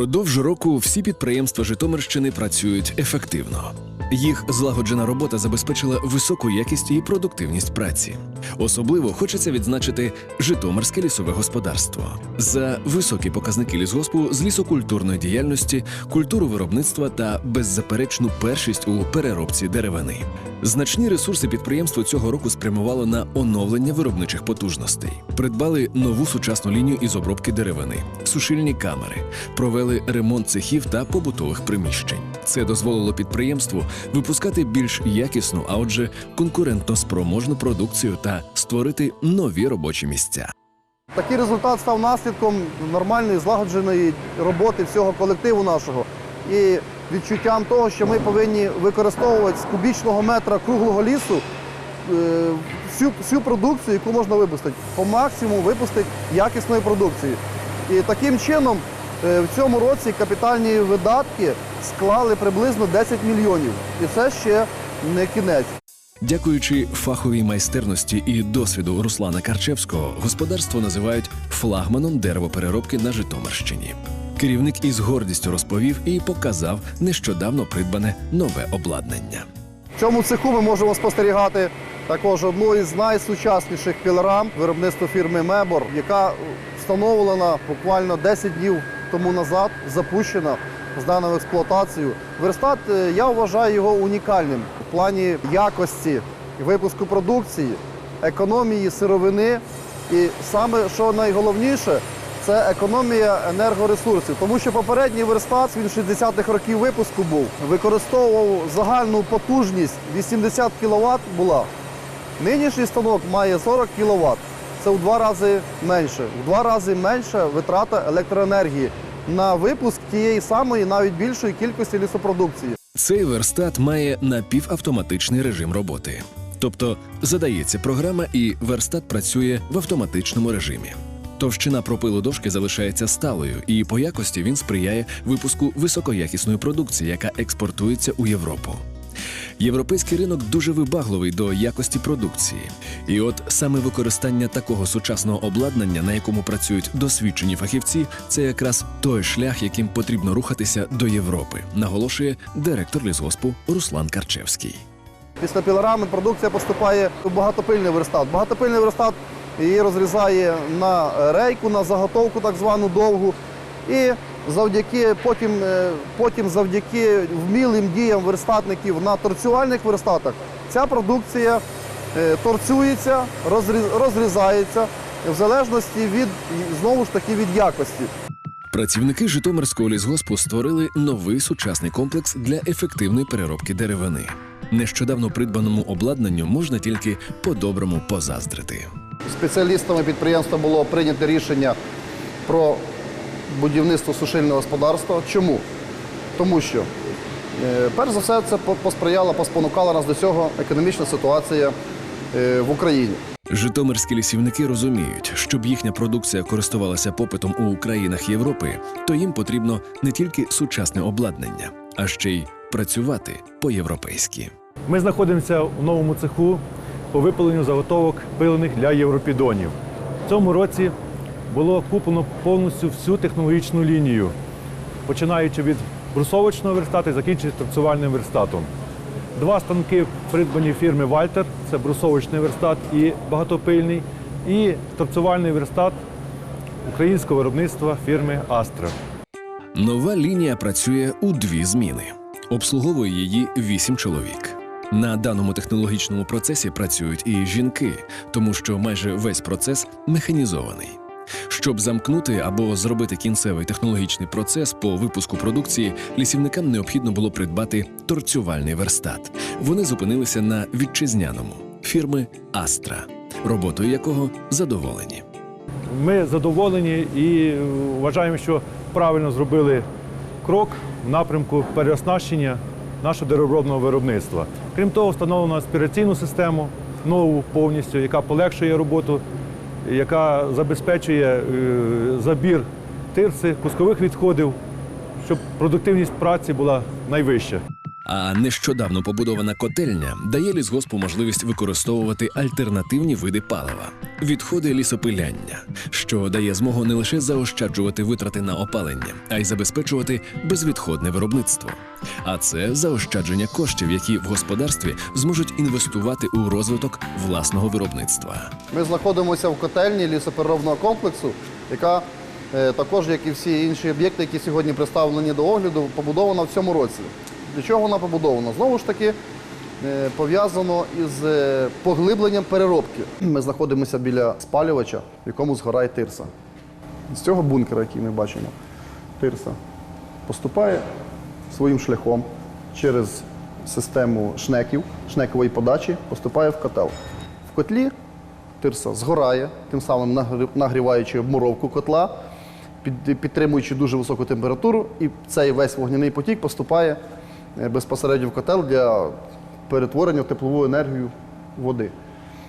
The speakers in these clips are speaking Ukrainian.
Впродовж року всі підприємства Житомирщини працюють ефективно. Їх злагоджена робота забезпечила високу якість і продуктивність праці. Особливо хочеться відзначити Житомирське лісове господарство за високі показники лісгоспу з лісокультурної діяльності, культуру виробництва та беззаперечну першість у переробці деревини. Значні ресурси підприємство цього року спрямувало на оновлення виробничих потужностей. Придбали нову сучасну лінію із обробки деревини, сушильні камери, провели ремонт цехів та побутових приміщень. Це дозволило підприємству випускати більш якісну, а отже, конкурентно спроможну продукцію та створити нові робочі місця. Такий результат став наслідком нормальної злагодженої роботи всього колективу нашого і відчуттям того, що ми повинні використовувати з кубічного метра круглого лісу е, всю, всю продукцію, яку можна випустити, по максимуму випустити якісної продукції. І таким чином в цьому році капітальні видатки склали приблизно 10 мільйонів. І це ще не кінець. Дякуючи фаховій майстерності і досвіду Руслана Карчевського, господарство називають флагманом деревопереробки на Житомирщині. Керівник із гордістю розповів і показав нещодавно придбане нове обладнання. В цьому цеху ми можемо спостерігати також одну із найсучасніших пілорам виробництва фірми Мебор, яка встановлена буквально 10 днів тому назад, запущена, здана в експлуатацію. Верстат, е, я вважаю його унікальним в плані якості випуску продукції, економії сировини. І саме що найголовніше, це економія енергоресурсів. Тому що попередній верстат, він 60-х років випуску був, використовував загальну потужність 80 кВт була. Нинішній станок має 40 кВт. Це в два рази менше. В два рази менша витрата електроенергії на випуск тієї самої, навіть більшої кількості лісопродукції. Цей верстат має напівавтоматичний режим роботи. Тобто задається програма, і верстат працює в автоматичному режимі. Товщина пропилу дошки залишається сталою, і по якості він сприяє випуску високоякісної продукції, яка експортується у Європу. Європейський ринок дуже вибагливий до якості продукції. І от саме використання такого сучасного обладнання, на якому працюють досвідчені фахівці, це якраз той шлях, яким потрібно рухатися до Європи, наголошує директор лісгоспу Руслан Карчевський. Після пілорами продукція поступає в багатопильний верстат. Багатопильний верстат її розрізає на рейку, на заготовку так звану довгу. І завдяки потім, е, потім завдяки вмілим діям верстатників на торцювальних верстатах ця продукція е, торцюється, розріз- розрізається в залежності від знову ж таки від якості. Працівники Житомирського лісгоспу створили новий сучасний комплекс для ефективної переробки деревини. Нещодавно придбаному обладнанню можна тільки по-доброму позаздрити. Спеціалістами підприємства було прийнято рішення про будівництво сушильного господарства. Чому? Тому що, е, перш за все, це по- посприяла, поспонукала нас до цього економічна ситуація е, в Україні. Житомирські лісівники розуміють, щоб їхня продукція користувалася попитом у країнах Європи, то їм потрібно не тільки сучасне обладнання, а ще й працювати по-європейськи. Ми знаходимося у новому цеху по випиленню заготовок пилених для європідонів. В цьому році було куплено повністю всю технологічну лінію, починаючи від брусовочного верстату і закінчуючи торцювальним верстатом. Два станки придбані фірми Вальтер, це брусовочний верстат і багатопильний, і торцювальний верстат українського виробництва фірми Астра. Нова лінія працює у дві зміни. Обслуговує її вісім чоловік. На даному технологічному процесі працюють і жінки, тому що майже весь процес механізований. Щоб замкнути або зробити кінцевий технологічний процес по випуску продукції, лісівникам необхідно було придбати торцювальний верстат. Вони зупинилися на вітчизняному фірми Астра, роботою якого задоволені. Ми задоволені і вважаємо, що правильно зробили крок в напрямку переоснащення нашого деревообробного виробництва. Крім того, встановлено аспіраційну систему нову повністю, яка полегшує роботу, яка забезпечує е, забір тирси, кускових відходів, щоб продуктивність праці була найвища. А нещодавно побудована котельня дає лісгоспу можливість використовувати альтернативні види палива, відходи лісопиляння, що дає змогу не лише заощаджувати витрати на опалення, а й забезпечувати безвідходне виробництво. А це заощадження коштів, які в господарстві зможуть інвестувати у розвиток власного виробництва. Ми знаходимося в котельні лісопереробного комплексу, яка е, також, як і всі інші об'єкти, які сьогодні представлені до огляду, побудована в цьому році. Для чого вона побудована? Знову ж таки, е, пов'язано із е, поглибленням переробки. Ми знаходимося біля спалювача, в якому згорає тирса. З цього бункера, який ми бачимо, тирса поступає своїм шляхом через систему шнеків, шнекової подачі, поступає в котел. В котлі тирса згорає, тим самим нагріваючи обмуровку котла, підтримуючи дуже високу температуру, і цей весь вогняний потік поступає безпосередньо в котел для перетворення теплову енергію води.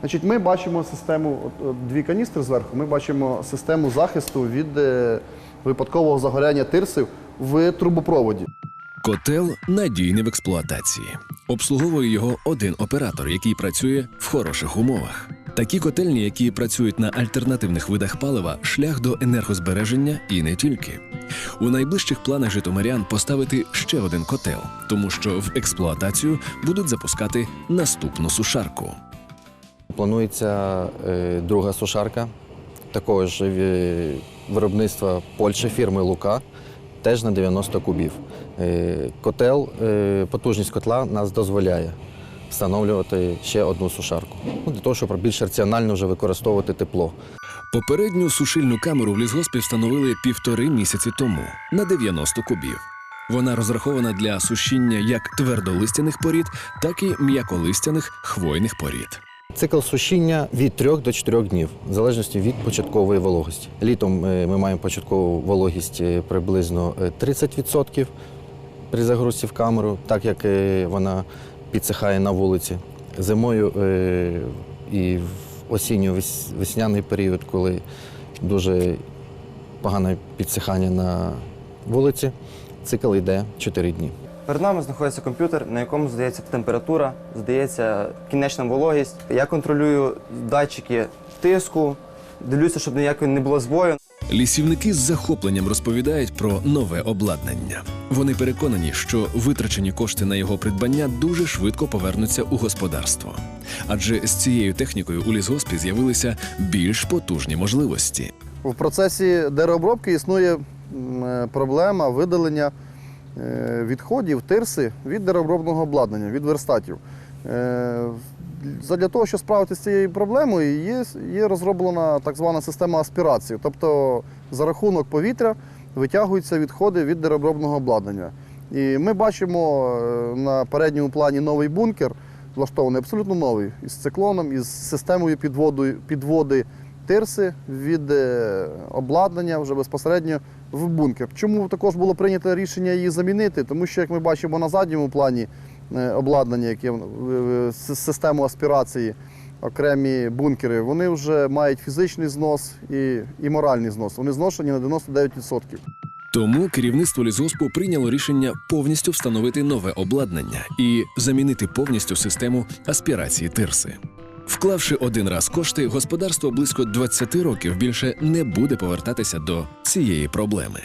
Значить, ми бачимо систему, от, от, дві каністри зверху, ми бачимо систему захисту від е, випадкового загоряння тирси в трубопроводі. Котел надійний в експлуатації. Обслуговує його один оператор, який працює в хороших умовах. Такі котельні, які працюють на альтернативних видах палива, шлях до енергозбереження і не тільки. У найближчих планах житомирян поставити ще один котел, тому що в експлуатацію будуть запускати наступну сушарку. Планується е, друга сушарка, такого ж е, виробництва Польщі фірми Лука, теж на 90 кубів. Е, Котел, потужність котла нас дозволяє встановлювати ще одну сушарку. Ну, для того, щоб більш раціонально вже використовувати тепло. Попередню сушильну камеру в лісгоспі встановили півтори місяці тому на 90 кубів. Вона розрахована для сушіння як твердолистяних порід, так і м'яколистяних хвойних порід. Цикл сушіння від 3 до 4 днів, в залежності від початкової вологості. Літом е, ми маємо початкову вологість е, приблизно е, 30% при загрузці в камеру, так як е, вона підсихає на вулиці. Зимою е, і в осінньо-весняний період, коли дуже погане підсихання на вулиці, цикл йде 4 дні. Перед нами знаходиться комп'ютер, на якому здається температура, здається кінечна вологість. Я контролюю датчики тиску, дивлюся, щоб ніякої не було збою. Лісівники з захопленням розповідають про нове обладнання. Вони переконані, що витрачені кошти на його придбання дуже швидко повернуться у господарство. Адже з цією технікою у лісгоспі з'явилися більш потужні можливості. В процесі деревообробки існує е, проблема видалення е, відходів тирси від деревообробного обладнання, від верстатів. Задля того, щоб справитися з цією проблемою, є, є розроблена так звана система аспірації. Тобто за рахунок повітря витягуються відходи від деревообробного обладнання. І ми бачимо е, на передньому плані новий бункер, влаштований абсолютно новий, із циклоном, із системою підводу, підводи тирси від е, обладнання вже безпосередньо в бункер. Чому також було прийнято рішення її замінити? Тому що, як ми бачимо на задньому плані обладнання, яке систему аспірації, окремі бункери, вони вже мають фізичний знос і, і моральний знос. Вони зношені на 99%. Тому керівництво лісгоспу прийняло рішення повністю встановити нове обладнання і замінити повністю систему аспірації тирси. Вклавши один раз кошти, господарство близько 20 років більше не буде повертатися до цієї проблеми.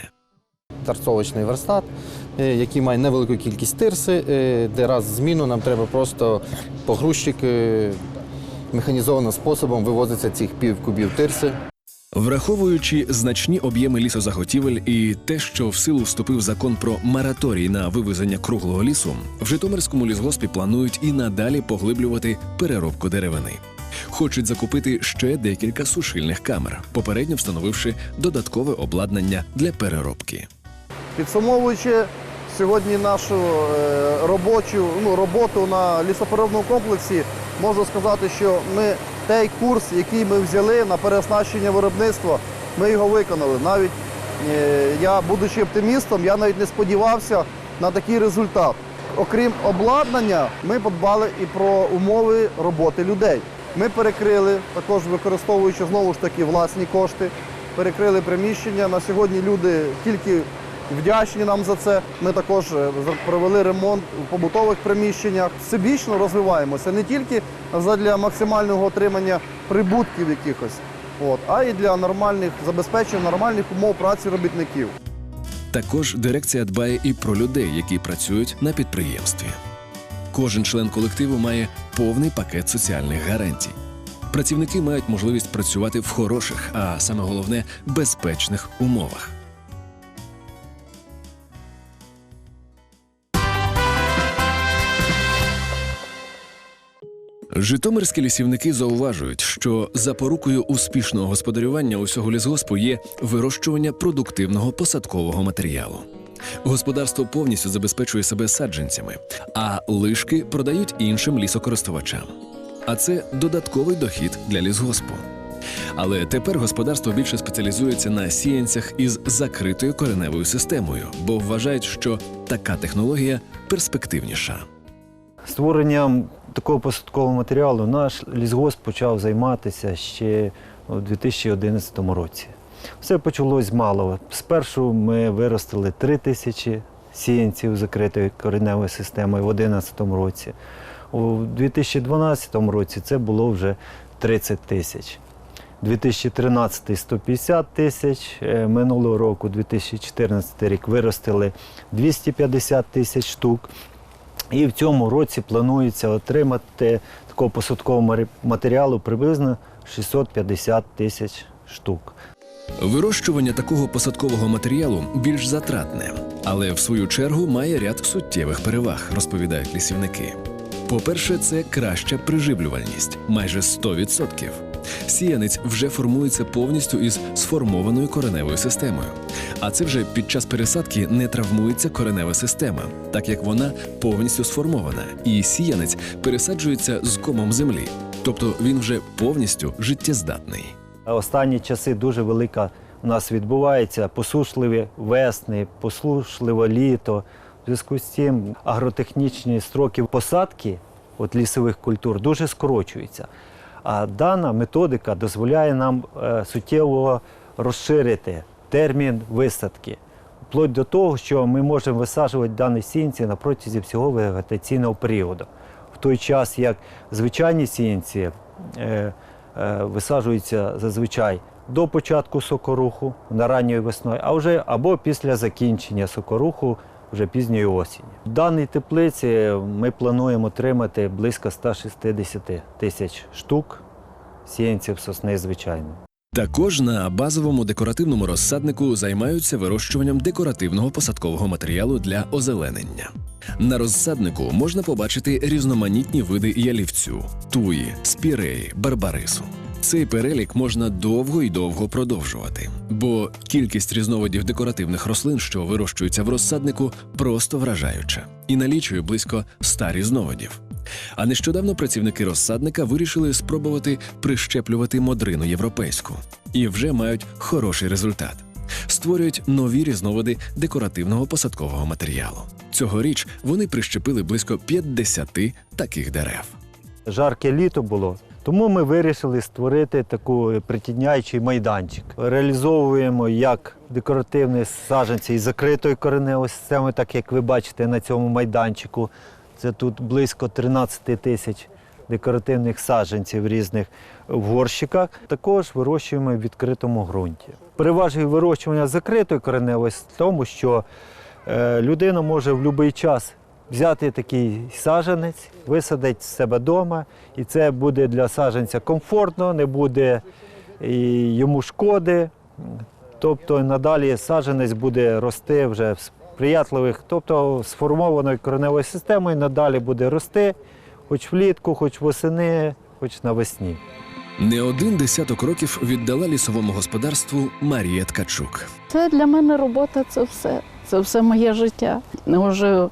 Торцовочний верстат, е, який має невелику кількість тирси, е, де раз в зміну нам треба просто погрузчик е, механізованим способом вивозиться цих пів кубів тирси. Враховуючи значні об'єми лісозаготівель і те, що в силу вступив закон про мораторій на вивезення круглого лісу, в Житомирському лісгоспі планують і надалі поглиблювати переробку деревини. Хочуть закупити ще декілька сушильних камер, попередньо встановивши додаткове обладнання для переробки. Підсумовуючи сьогодні нашу е, робочу ну, роботу на лісопереробному комплексі, можу сказати, що ми той курс, який ми взяли на переоснащення виробництва, ми його виконали. Навіть е, я, будучи оптимістом, я навіть не сподівався на такий результат. Окрім обладнання, ми подбали і про умови роботи людей. Ми перекрили, також використовуючи знову ж таки власні кошти, перекрили приміщення. На сьогодні люди тільки вдячні нам за це. Ми також е, провели ремонт в побутових приміщеннях. Всебічно розвиваємося не тільки для максимального отримання прибутків якихось, от, а й для нормальних забезпечення нормальних умов праці робітників. Також дирекція дбає і про людей, які працюють на підприємстві. Кожен член колективу має повний пакет соціальних гарантій. Працівники мають можливість працювати в хороших, а саме головне безпечних умовах. Житомирські лісівники зауважують, що запорукою успішного господарювання усього лісгоспу є вирощування продуктивного посадкового матеріалу. Господарство повністю забезпечує себе саджанцями, а лишки продають іншим лісокористувачам. А це додатковий дохід для лісгоспу. Але тепер господарство більше спеціалізується на сіянцях із закритою кореневою системою, бо вважають, що така технологія перспективніша. Створенням такого посадкового матеріалу наш лісгосп почав займатися ще у 2011 році. Все почалось з малого. Спершу ми виростили 3 тисячі сіянців закритою кореневою системою в 2011 році. У 2012 році це було вже 30 тисяч. 2013 – 150 тисяч. Е, Минулого року, 2014 рік, виростили 250 тисяч штук. І в цьому році планується отримати такого посадкового матеріалу приблизно 650 тисяч штук. Вирощування такого посадкового матеріалу більш затратне, але в свою чергу має ряд суттєвих переваг, розповідають лісівники. По-перше, це краща приживлювальність майже 100%. Сіянець вже формується повністю із сформованою кореневою системою. А це вже під час пересадки не травмується коренева система, так як вона повністю сформована, і сіянець пересаджується з комом землі, тобто він вже повністю життєздатний. Останні часи дуже велика у нас відбувається посушливі весни, посушливе літо. В зв'язку з цим агротехнічні строки посадки от лісових культур дуже скорочуються. А дана методика дозволяє нам е, суттєво розширити термін висадки. Вплоть до того, що ми можемо висаджувати дані сінці на протязі всього вегетаційного періоду. В той час, як звичайні сінці е, е, висаджуються зазвичай до початку сокоруху на ранньою весною, а вже або після закінчення сокоруху вже пізньої осені. В даній теплиці ми плануємо отримати близько 160 тисяч штук сіянців сосни звичайної. Також на базовому декоративному розсаднику займаються вирощуванням декоративного посадкового матеріалу для озеленення. На розсаднику можна побачити різноманітні види ялівцю, туї, спіреї, барбарису. Цей перелік можна довго і довго продовжувати, бо кількість різновидів декоративних рослин, що вирощуються в розсаднику, просто вражаюча і налічує близько 100 різновидів. А нещодавно працівники розсадника вирішили спробувати прищеплювати модрину європейську і вже мають хороший результат. Створюють нові різновиди декоративного посадкового матеріалу. Цьогоріч вони прищепили близько 50 таких дерев. Жарке літо було, тому ми вирішили створити таку притідняючий майданчик. Реалізовуємо як декоративні саджанці із закритою кореневою системою, так як ви бачите на цьому майданчику. Це тут близько 13 тисяч декоративних саджанців різних в горщиках. Також вирощуємо в відкритому ґрунті. Переважує вирощування закритої кореневої в тому, що е, людина може в будь-який час взяти такий саджанець, висадити в себе вдома, і це буде для саджанця комфортно, не буде і йому шкоди. Тобто надалі саджанець буде рости вже в сприятливих, тобто сформованою кореневою системою надалі буде рости, хоч влітку, хоч восени, хоч навесні. Не один десяток років віддала лісовому господарству Марія Ткачук. Це для мене робота, це все. Це все моє життя. Уже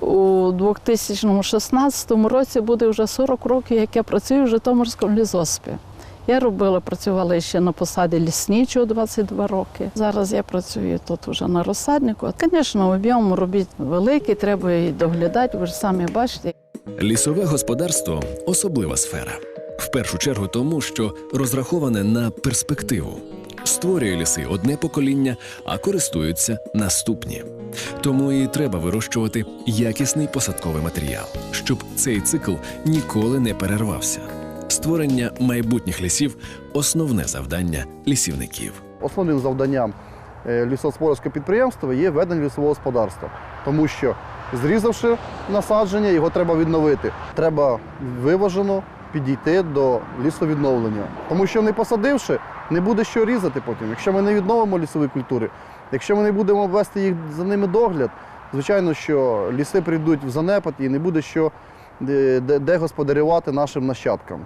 у 2016 році буде вже 40 років, як я працюю в Житомирському лісоспі. Я робила, працювала ще на посаді лісничого 22 роки. Зараз я працюю тут вже на розсаднику. Звісно, об'єм робіт великий, треба і доглядати, ви ж самі бачите. Лісове господарство особлива сфера. В першу чергу тому, що розраховане на перспективу. Створює ліси одне покоління, а користуються наступні. Тому і треба вирощувати якісний посадковий матеріал, щоб цей цикл ніколи не перервався. Створення майбутніх лісів основне завдання лісівників. Основним завданням е, підприємства є ведення лісового господарства, тому що зрізавши насадження, його треба відновити. Треба виважено підійти до лісовідновлення. Тому що не посадивши, не буде що різати потім. Якщо ми не відновимо лісові культури, якщо ми не будемо вести їх за ними догляд, звичайно, що ліси прийдуть в занепад і не буде що де, де- де господарювати нашим нащадкам.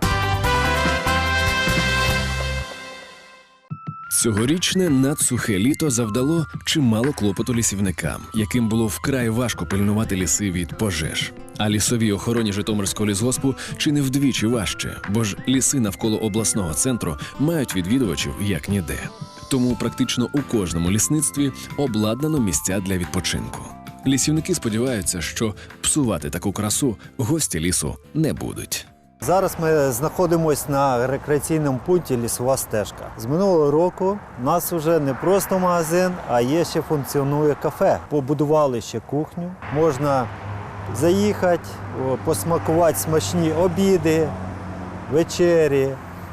Цьогорічне надсухе літо завдало чимало клопоту лісівникам, яким було вкрай важко пильнувати ліси від пожеж. А лісовій охороні Житомирського лісгоспу чи не вдвічі важче, бо ж ліси навколо обласного центру мають відвідувачів як ніде. Тому практично у кожному лісництві обладнано місця для відпочинку. Лісівники сподіваються, що псувати таку красу гості лісу не будуть. Зараз ми знаходимося на рекреаційному пункті лісова стежка. З минулого року у нас вже не просто магазин, а є ще функціонує кафе. Побудували ще кухню. Можна заїхати, посмакувати смачні обіди, вечері.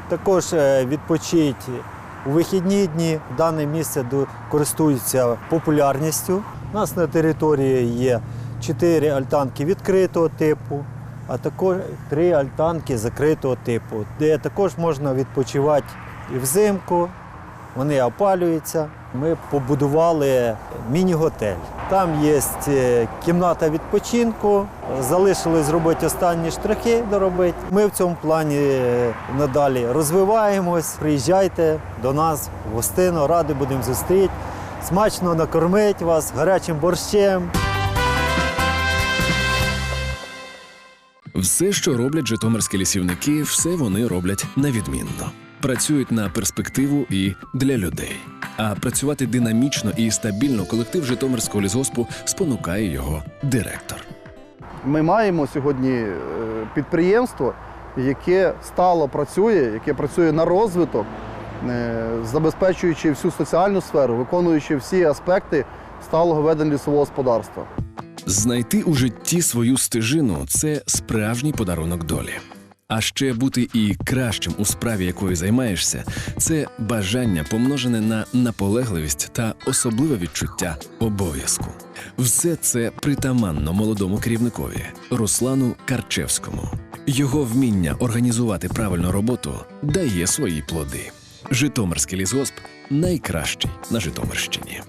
Також е, відпочити у вихідні дні. Дане місце користується популярністю. У нас на території є чотири альтанки відкритого типу, а також три альтанки закритого типу, де також можна відпочивати і взимку. Вони опалюються. Ми побудували міні-готель. Там є е, кімната відпочинку. Залишилось зробити останні штрихи доробити. Ми в цьому плані е, надалі розвиваємось. Приїжджайте до нас в гостину, раді будемо зустріти. Смачно накормить вас гарячим борщем. Все, що роблять житомирські лісівники, все вони роблять на відмінно. Працюють на перспективу і для людей. А працювати динамічно і стабільно колектив Житомирського лісгоспу спонукає його директор. Ми маємо сьогодні е, підприємство, яке стало працює, яке працює на розвиток, е, забезпечуючи всю соціальну сферу, виконуючи всі аспекти сталого ведення лісового господарства. Знайти у житті свою стежину це справжній подарунок долі. А ще бути і кращим у справі, якою займаєшся, це бажання помножене на наполегливість та особливе відчуття обов'язку. Все це притаманно молодому керівникові Руслану Карчевському. Його вміння організувати правильну роботу дає свої плоди. Житомирський лісгосп найкращий на Житомирщині.